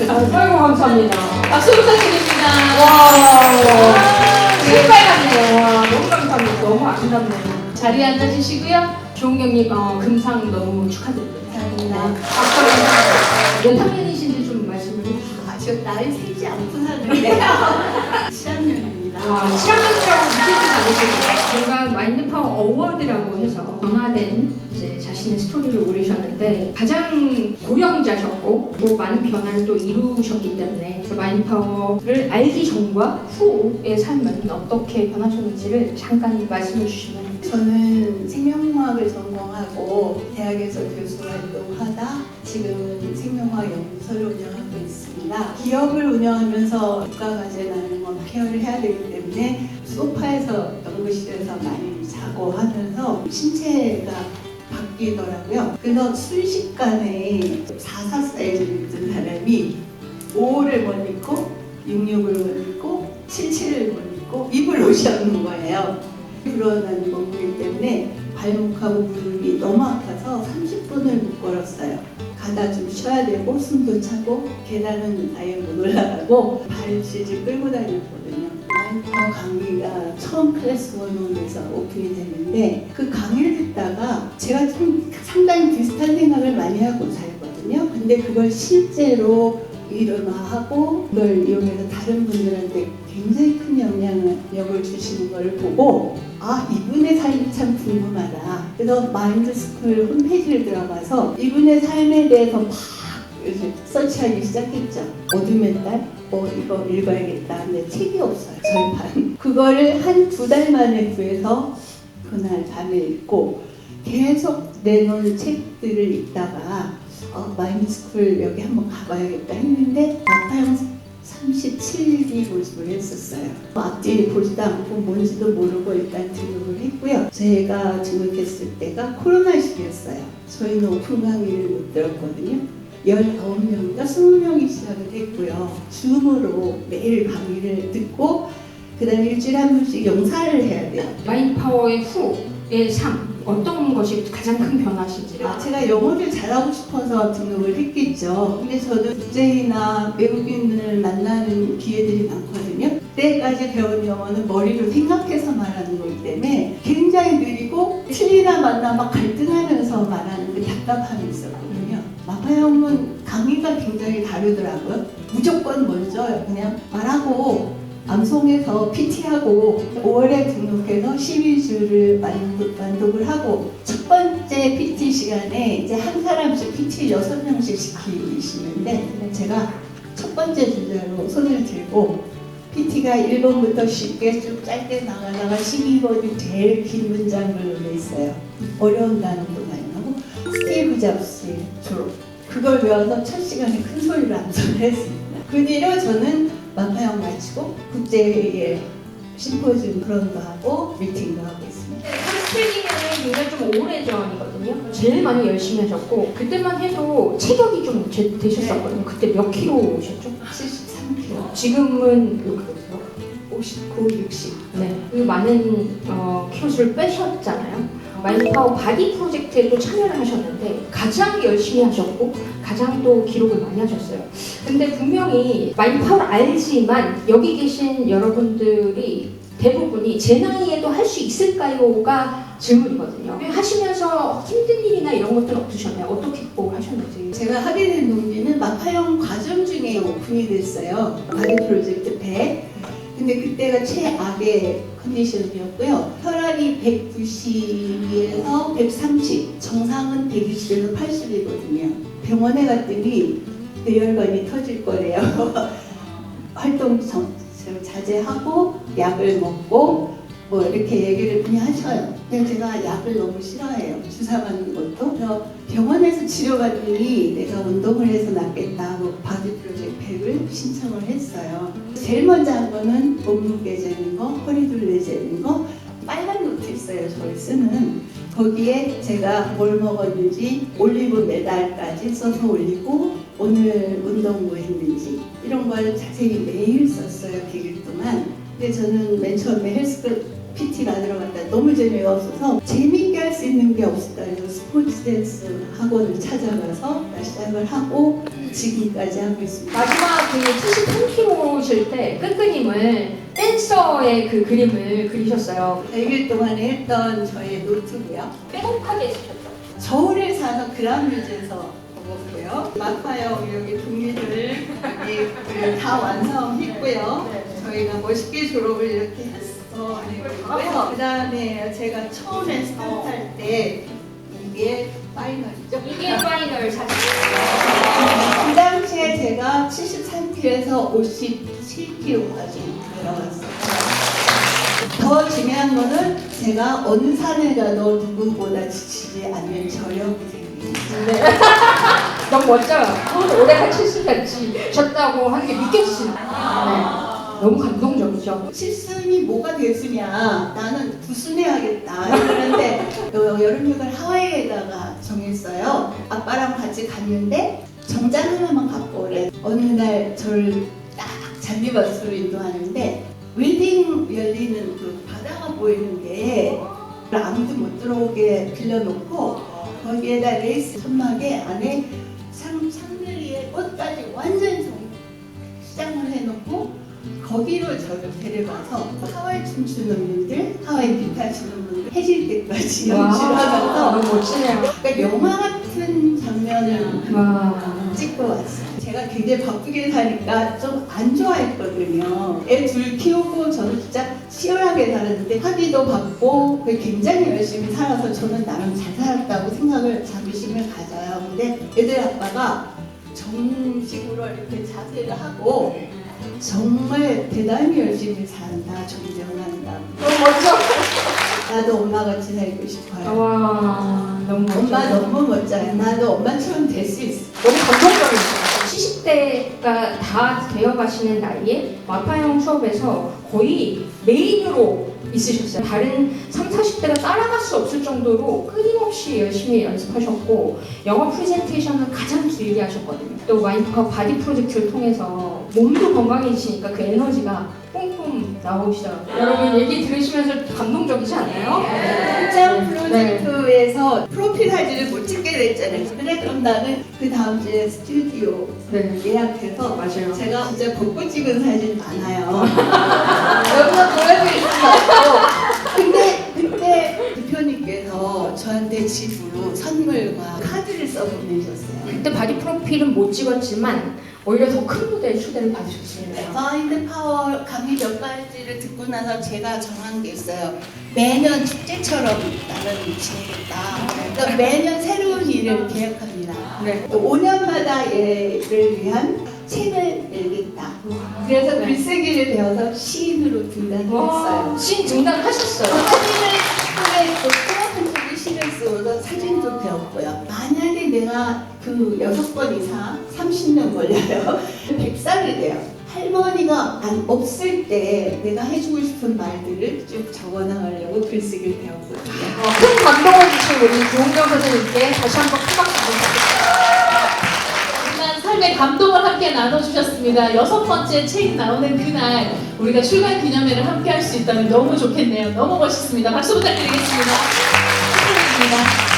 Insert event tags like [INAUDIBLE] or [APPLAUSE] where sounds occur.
아이고 감사합니다. 박수 부탁드립니다. 와, 신발같네요. 와, 너무 감사합니다. 너무 아름답네요. 자리에 앉아주시고요. 조은경님 어, 금상 너무 축하드립니다. 감사합니다. 몇 학년이신지 좀 말씀을 해주시죠. 아, 저 나이 세지 않고 사는데 7학년 입니다. 와, 7학년이라고 무슨 다니시고요. 뭔가 마인드 파워 어워드라고 해서 변화된 이제 자신의 스토리를 올리셨는데 가장 고령자셨고 또 많은 변화를 또 이루셨기 때문에 그 마인드 파워를 알기 전과 후의 삶은 어떻게 변하셨는지를 잠깐 말씀해 주시면 저는 생명과학을 전공하고 대학에서 교수 활동하다 지금 은 생명과학 연구소를 운영하고 있습니다. 기업을 운영하면서 국가과제 나는 건 케어를 해야 되기 때문에 소파에서 연구실에서 많이 자고 하면서 신체가 바뀌더라고요. 그래서 순식간에 44 사이즈를 입던 사람이 5를 못 입고 66을 못 입고 77을 못 입고 입을 옷이 없는 거예요. 불어난 몸이기 때문에 발목하고 무릎이 너무 아파서 30분을 못 걸었어요. 가다 좀 쉬어야 되고 숨도 차고 계단은 아예 못 올라가고 발실질 끌고 다녔거든요. 마인드파워 강의가 처음 클래스 원원에서 오픈이 됐는데 그 강의를 듣다가 제가 좀 상당히 비슷한 생각을 많이 하고 살거든요. 근데 그걸 실제로 일어나하고 그걸 이용해서 다른 분들한테 굉장히 큰 영향력을 주시는 걸 보고 아 이분의 삶이 참 궁금하다. 그래서 마인드스쿨 홈페이지를 들어가서 이분의 삶에 대해서 막 서치하기 시작했죠. 어둠의 딸? 어 이거 읽어야겠다. 근데 책이 없어요. 절반. 그거를 한 두 달 만에 구해서 그날 밤에 읽고 계속 내놓은 책들을 읽다가 어, 마인드스쿨 여기 한번 가봐야겠다 했는데 마타형 37기 모집을 했었어요. 앞뒤 보지도 않고 뭔지도 모르고 일단 등록을 했고요. 제가 등록했을 때가 코로나 시기였어요. 저희는 오픈 강의를 못 들었거든요. 19명인가 20명이 시작을 했고요. 줌으로 매일 강의를 듣고 그 다음에 일주일에 한 번씩 영사를 해야 돼요. 마인드파워의 후의 삶 어떤 것이 가장 큰 변화신지를 아, 제가 영어를 잘하고 싶어서 등록을 했겠죠. 근데 저도 국제이나 외국인을 만나는 기회들이 많거든요. 그때까지 배운 영어는 머리로 생각해서 말하는 거기 때문에 굉장히 느리고 틀리나 맞나 막 갈등하면서 말하는 그 답답함이 있었거든요. 마파형은 강의가 굉장히 다르더라고요. 무조건 먼저 그냥 말하고 방송에서 PT하고 5월에 등록해서 12주를 만독을 하고 첫 번째 PT 시간에 이제 한 사람씩 PT 6명씩 시키시는데 제가 첫 번째 주자로 손을 들고 PT가 1번부터 쉽게 쭉 짧게 나가다가 12번이 제일 긴 문장을 냈어요. 어려운 단어도 많이 나고 스티브 잡스의 졸업 그걸 외워서 첫 시간에 큰 소리로 암송을 했습니다. 그 뒤로 저는 마파형 마치고 국제회의에 심포지움 그런 거 하고 미팅도 하고 있습니다. 트레이닝은 굉장히 좀 오래 전이거든요. 제일 많이 열심히 하셨고 그때만 해도 체격이 좀 제- 되셨었거든요. 그때 몇 킬로셨죠? 73kg, 지금은 몇 킬로세요? 59, 60. 네. 그 많은 어, 킬로수를 빼셨잖아요. 마인드파워 바디 프로젝트에도 참여를 하셨는데 가장 열심히 하셨고 가장 또 기록을 많이 하셨어요. 근데 분명히 마인드파워를 알지만 여기 계신 여러분들이 대부분이 제 나이에도 할 수 있을까요가 질문이거든요. 하시면서 힘든 일이나 이런 것들은 없으셨나요? 어떻게 극복을 하셨는지. 제가 하게 된 동기는 마파형 과정 중에 오픈이 됐어요. 바디 프로젝트 100. 근데 그때가 최악의 컨디션이었고요. 혈압이 190에서 130, 정상은 120에서 80이거든요. 병원에 갔더니 뇌혈관이 터질 거래요. [LAUGHS] 활동 자제하고 약을 먹고 뭐 이렇게 얘기를 그냥 하셔요. 근데 제가 약을 너무 싫어해요. 주사 맞는 것도. 그래서 병원에서 치료받더니 내가 운동을 해서 낫겠다 하고 바디 프로젝트 100을 신청을 했어요. 제일 먼저 한 거는 몸무게 재는 거, 허리 둘레 재는 거, 빨간 노트 있어요. 저를 쓰는. 거기에 제가 뭘 먹었는지 올리브 메달까지 써서 올리고 오늘 운동 뭐 했는지 이런 걸 자세히 매일 썼어요. 100일 동안. 근데 저는 맨 처음에 헬스클럽 PT 받으러 갔다 너무 재미가 없어서 재미있게 할 수 있는 게 없을까 해서 스포츠 댄스 학원을 찾아가서 시작을 하고 지금까지 하고 있습니다. 마지막 그 73kg실 때 끈끈님을 댄서의 그 그림을 그리셨어요. 100일 동안에 했던 저의 노트고요. 빼곡하게 쓰셨죠. 서울에 사는 그랑뮤즈에서 먹었고요. 마파요 여기 동료들 여기 그다 완성했고요. 저희가 멋있게 졸업을 이렇게 했어. 그리고요. 그다음에 제가 처음에 스타트할 때 이게 파이널이죠. 이게 파이널 사진. 그 당시에 제가 73kg에서 57kg까지 내려갔어요. 더 중요한 거는 제가 어느 산에 가도 누구보다 지치지 않는 저력이 생깁니다. 네. [LAUGHS] 너무 멋져요. 올해가 70까지 졌다고 하는 게 믿겨지지 않아요. 네. 너무 감동 적이죠. 칠순이 뭐가 됐으냐? 나는 구순해야겠다. 이러는데 여- 여름휴가를 하와이에다가 정했어요. 아빠랑 같이 갔는데 정장 하나만 갖고 오래. 어느 날 저를 딱 잔디밭으로 인도하는데 웨딩 열리는 그 바다가 보이는 게 아무도 못 들어오게 빌려놓고 거기에다 레이스 천막에 안에 상, 샹들리에 꽃까지 완전 정- 시장을 해놓고 거기로 저를 데려가서 하와이 춤추는 분들, 하와이 기타 치는 분들 해질 때까지 와, 연출하면서 너무 멋지네요. 그러니까 영화 같은 장면을 와. 찍고 왔어요. 제가 굉장히 바쁘게 사니까 좀 안 좋아했거든요. 애 둘 키우고 저는 진짜 치열하게 살았는데 학위도 받고 그 굉장히 열심히 살아서 저는 나름 잘 살았다고 생각을 자부심을 가져요. 근데 애들 아빠가 정식으로 이렇게 자세를 하고 정말 대단히 열심히 산다, 존경한다. 너무 멋져. 나도 엄마같이 살고 싶어요. 와, 너무 멋져. 엄마 너무 멋져요. 나도 엄마처럼 될 수 있어. 너무 감동적이죠. 70대가 다 되어 가시는 나이에 마파형 수업에서 거의 메인으로 있으셨어요. 다른 3, 40대가 따라갈 수 없을 정도로 끊임없이 열심히 연습하셨고 영어 프레젠테이션을 가장 길게 하셨거든요. 또 마인드컵 바디 프로젝트를 통해서 몸도 건강해지니까 그 에너지가 뿜뿜 나오시더라고요. 여러분 얘기 들으시면서 감동적이지 않나요? 현장 프로젝트에서 프로필 사진을 못 찍게 됐잖아요. 그래 그럼 나는 그 다음 주에 스튜디오 네. 예약해서 맞아요. 제가 진짜 벗고 찍은 사진 많아요. [LAUGHS] 여기서 없고. 근데 그때 대표님께서 저한테 집으로 선물과 카드를 써보내셨어요. 그때 바디 프로필은 못 찍었지만 오히려 더 큰 무대에 초대를 받으셨습니다. 마인드 파워 강의 몇 가지를 듣고 나서 제가 정한 게 있어요. 매년 축제처럼 나는 지내겠다. 그러니까 매년 새로운 일을 계획합니다. 네. 또 5년마다 얘를 위한 책을 내겠다. 그래서 글쓰기를 배워서 시인으로 등단했어요. 와, 신 등단하셨어요. 사진을 손에 놓고 한쪽에 시를 쓰고서 사진도 배웠고요. 만약에 내가 그 여섯 번 이상 30년 걸려요. [LAUGHS] 100살이 돼요. 할머니가 안 없을 때 내가 해주고 싶은 말들을 쭉 적어나가려고 글쓰기를 배웠거든요. 어, 큰 감동을 주신 우리 조은경 선생님께 다시 한번 큰 박수 부탁드립니다. 지난 삶의 감동을 함께 나눠주셨습니다. 여섯 번째 책 나오는 그날 우리가 출간 기념회를 함께 할 수 있다면 너무 좋겠네요. 너무 멋있습니다. 박수 부탁드리겠습니다. 축하드립니다.